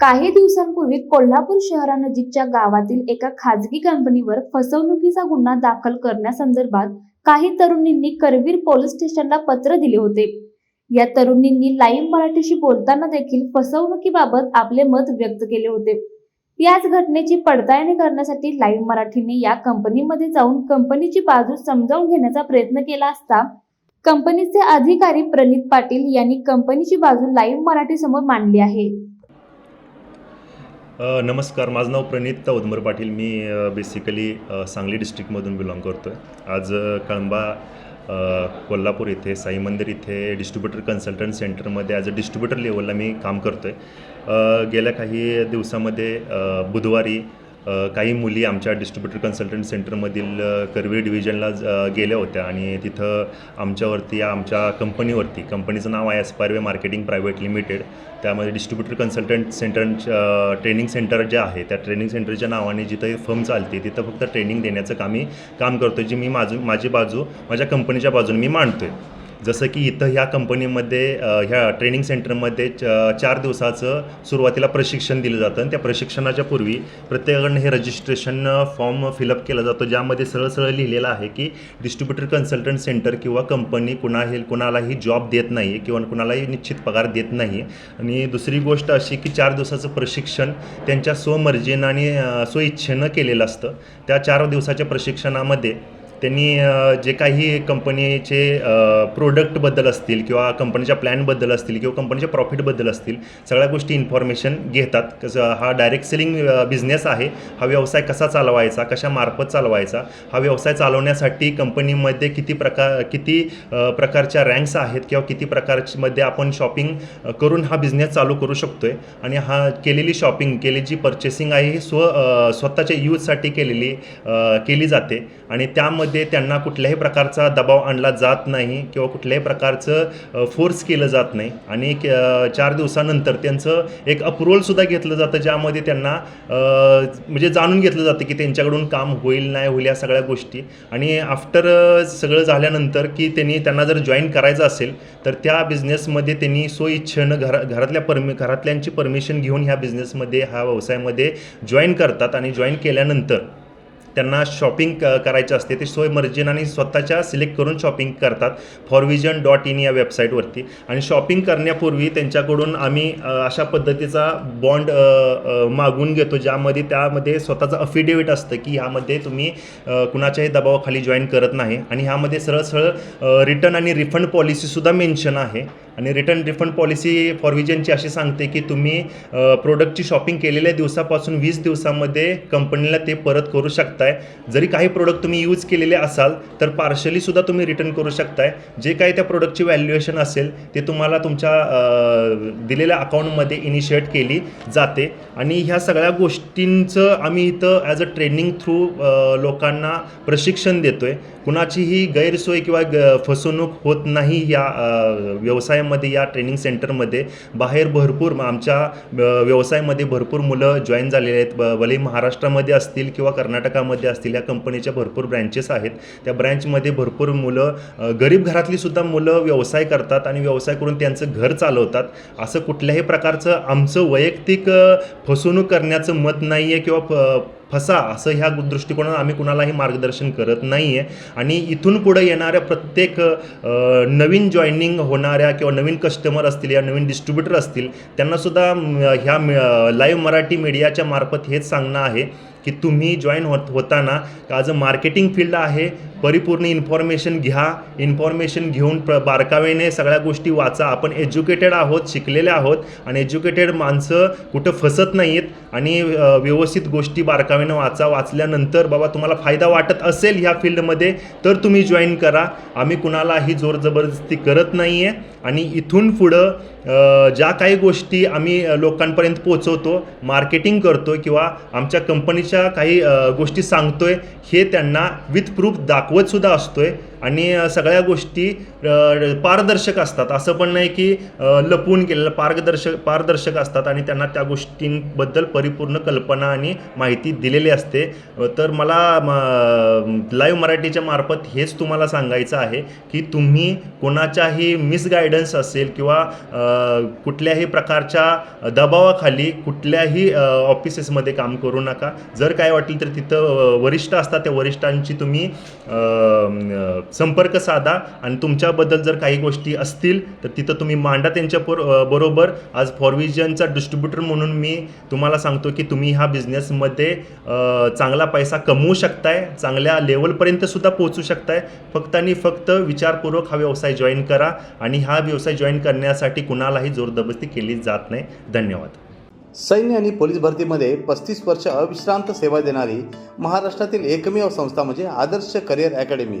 काही दिवसांपूर्वी कोल्हापूर शहरानजीकच्या गावातील एका खाजगी कंपनीवर फसवणुकीचा गुन्हा दाखल करण्यासंदर्भात काही तरुणींनी करवीर पोलीस स्टेशनला पत्र दिले होते. या तरुणींनी लाईव्ह मराठीशी बोलताना देखील फसवणुकीबाबत आपले मत व्यक्त केले होते. याच घटनेची पडताळणी करण्यासाठी लाईव्ह मराठीने या कंपनीमध्ये जाऊन कंपनीची बाजू समजावून घेण्याचा प्रयत्न केला असता कंपनीचे अधिकारी प्रणित पाटील यांनी कंपनीची बाजू लाईव्ह मराठी समोर मांडली आहे. नमस्कार माझं नाव प्रणित उदमर पाटील. मी बेसिकली सांगली डिस्ट्रिक्टमधून बिलॉंग करतो आहे आज कळंबा कोल्हापूर इथे साई मंदिर इथे डिस्ट्रीब्युटर कन्सल्टंट सेंटरमध्ये ॲज अ डिस्ट्रीब्युटर लेवलला मी काम करतो आहे गेल्या काही दिवसामध्ये बुधवारी काही मुली आमच्या डिस्ट्रीब्युटर कन्सल्टंट सेंटरमधील अ, करवीर डिव्हिजनला ज- गेल्या होत्या आणि तिथं आमच्यावरती आमच्या कंपनीवरती कंपनीचं नाव आहे एस्पायरवे मार्केटिंग प्रायव्हेट लिमिटेड त्यामध्ये distributor consultant centre training centre जे आहे त्या ट्रेनिंग सेंटरच्या नावाने जिथं फर्म चालते तिथं फक्त ट्रेनिंग देण्याचं काम काम करतो जी मी माझं माझी बाजू माझ्या कंपनीच्या बाजूने मी मांडतो आहे जसं की इथं ह्या कंपनीमध्ये ह्या ट्रेनिंग सेंटरमध्ये च- चार दिवसाचं सुरुवातीला प्रशिक्षण दिलं जातं. आणि त्या प्रशिक्षणाच्या पूर्वी प्रत्येकाकडनं हे रजिस्ट्रेशन फॉर्म फिलअप केला जातो ज्यामध्ये सरळ सरळ लिहिलेलं आहे की डिस्ट्रीब्युटर कन्सल्टंट सेंटर किंवा कंपनी कुणाही कुणालाही जॉब देत नाही किंवा कुणालाही निश्चित पगार देत नाही. आणि दुसरी गोष्ट अशी की चार दिवसाचं प्रशिक्षण त्यांच्या स्वमर्जीनं आणि स्वइच्छेनं केलेलं असतं. त्या चार दिवसाच्या प्रशिक्षणामध्ये त्यांनी जे काही कंपनीचे प्रोडक्टबद्दल असतील किंवा कंपनीच्या प्लॅनबद्दल असतील किंवा कंपनीच्या प्रॉफिटबद्दल असतील सगळ्या गोष्टी इन्फॉर्मेशन घेतात. कसं हा डायरेक्ट सेलिंग बिझनेस आहे. हा व्यवसाय कसा चालवायचा कशा मार्फत चालवायचा हा व्यवसाय चालवण्यासाठी कंपनीमध्ये किती प्रकार किती प्रकारच्या रँक्स आहेत किंवा किती प्रकारमध्ये आपण शॉपिंग करून हा बिझनेस चालू करू शकतो आहे आणि हा केलेली शॉपिंग केलेली जी पर्चेसिंग आहे ही स्व स्वतःच्या यूजसाठी केलेली केली जाते. आणि त्यामध्ये त्यांना कुठल्याही प्रकारचा दबाव आणला जात नाही किंवा कुठल्याही प्रकारचं फोर्स केलं जात नाही. आणि चार दिवसानंतर त्यांचं एक अप्रुव्हलसुद्धा घेतलं जातं ज्यामध्ये त्यांना म्हणजे जाणून घेतलं जातं की त्यांच्याकडून काम होईल नाही होईल या सगळ्या गोष्टी. आणि आफ्टर सगळं झाल्यानंतर की त्यांनी त्यांना जर जॉईन करायचं असेल तर त्या बिझनेसमध्ये त्यांनी स्वइच्छेनं घरा घरातल्या परमि घरातल्यांची परमिशन घेऊन ह्या बिझनेसमध्ये ह्या व्यवसायामध्ये जॉईन करतात. आणि जॉईन केल्यानंतर त्यांना शॉपिंग क करायचं असते ते सोय मर्जीन आणि स्वतःच्या सिलेक्ट करून शॉपिंग करतात फॉरविजन डॉट इन या वेबसाईटवरती आणि शॉपिंग करण्यापूर्वी त्यांच्याकडून आम्ही अशा पद्धतीचा बॉन्ड मागून घेतो ज्यामध्ये त्यामध्ये स्वतःचं अफिडेविट असतं की ह्यामध्ये तुम्ही कुणाच्याही दबावाखाली जॉईन करत नाही. आणि ह्यामध्ये सरळ सरळ रिटर्न आणि रिफंड पॉलिसीसुद्धा मेन्शन आहे. आणि रिटर्न रिफंड पॉलिसी फॉरविजनची अशी सांगते की तुम्ही प्रोडक्टची शॉपिंग केलेल्या दिवसापासून वीस दिवसामध्ये कंपनीला ते परत करू शकताय. जरी काही प्रोडक्ट तुम्ही यूज केलेले असाल तर पार्शलीसुद्धा तुम्ही रिटर्न करू शकताय. जे काही त्या प्रोडक्टची व्हॅल्युएशन असेल ते तुम्हाला तुमच्या दिलेल्या अकाउंटमध्ये इनिशिएट केली जाते. आणि ह्या सगळ्या गोष्टींचं आम्ही इथं ॲज अ ट्रेनिंग थ्रू लोकांना प्रशिक्षण देतो आहे कुणाचीही गैरसोय किंवा ग फसवणूक होत नाही या व्यवसायामध्ये. व्यवसायामध्ये या ट्रेनिंग सेंटरमध्ये बाहेर भरपूर आमच्या व्यवसायामध्ये भरपूर मुलं जॉईन झालेले आहेत. ब भले महाराष्ट्रामध्ये असतील किंवा कर्नाटकामध्ये असतील या कंपनीच्या भरपूर ब्रँचेस आहेत. त्या ब्रँचमध्ये भरपूर मुलं गरीब घरातली सुद्धा मुलं व्यवसाय करतात आणि व्यवसाय करून त्यांचं घर चालवतात. असं कुठल्याही प्रकारचं आमचं वैयक्तिक फसवणूक करण्याचं मत नाही आहे किंवा फसा असं ह्या दृष्टिकोनानं आम्ही कुणालाही मार्गदर्शन करत नाही आहे आणि इथून पुढे येणाऱ्या प्रत्येक नवीन जॉईनिंग होणाऱ्या किंवा नवीन कस्टमर असतील या नवीन डिस्ट्रीब्युटर असतील त्यांनासुद्धा ह्या लाईव्ह मराठी मीडियाच्या मार्फत हेच सांगणं आहे. की तुम्ही जॉईन होत होताना आज अ मार्केटिंग फील्ड आहे परिपूर्ण इन्फॉर्मेशन घ्या इन्फॉर्मेशन घेऊन प्र बारकावेने सगळ्या गोष्टी वाचा. आपण एज्युकेटेड आहोत शिकलेले आहोत आणि एज्युकेटेड माणसं कुठं फसत नाहीत आणि व्यवस्थित गोष्टी बारकावेनं वाचा. वाचल्यानंतर बाबा तुम्हाला फायदा वाटत असेल ह्या फील्डमध्ये तर तुम्ही जॉईन करा. आम्ही कुणालाही जोर जबरदस्ती करत नाही आहे आणि इथून पुढं ज्या काही गोष्टी आम्ही लोकांपर्यंत पोचवतो मार्केटिंग करतो किंवा आमच्या कंपनीच्या काही गोष्टी सांगतोय हे त्यांना विथ प्रूफ दाखवत सुद्धा असतोय. आणि सगळ्या गोष्टी पारदर्शक असतात. असं पण नाही की लपवून लपून केलेलं पारदर्शक पारदर्शक असतात आणि त्यांना त्या गोष्टींबद्दल परिपूर्ण कल्पना आणि माहिती दिलेली असते. तर मला लाईव्ह मराठीच्या मार्फत हेच तुम्हाला सांगायचं आहे की तुम्ही कोणाच्याही मिसगायडन्स असेल किंवा कुठल्याही प्रकारच्या दबावाखाली कुठल्याही ऑफिसेसमध्ये काम करू नका. जर काय वाटेल तर तिथं वरिष्ठ असतात. त्या वरिष्ठांची तुम्ही संपर्क साधा आणि तुमच्याबद्दल जर काही गोष्टी असतील तर तिथं तुम्ही मांडा त्यांच्या पर बरोबर. आज फॉरविजनचा डिस्ट्रीब्युटर म्हणून मी तुम्हाला सांगतो की तुम्ही ह्या बिझनेसमध्ये चांगला पैसा कमवू शकताय चांगल्या लेवलपर्यंत सुद्धा पोहोचू शकताय. फक्त आणि फक्त विचारपूर्वक हा व्यवसाय जॉईन करा आणि हा व्यवसाय जॉईन करण्यासाठी कुणालाही जोरदबस्ती केली जात नाही. धन्यवाद. सैन्य आणि पोलीस भरतीमध्ये पस्तीस वर्ष अविश्रांत सेवा देणारी महाराष्ट्रातील एकमेव संस्था म्हणजे आदर्श करिअर अकॅडमी.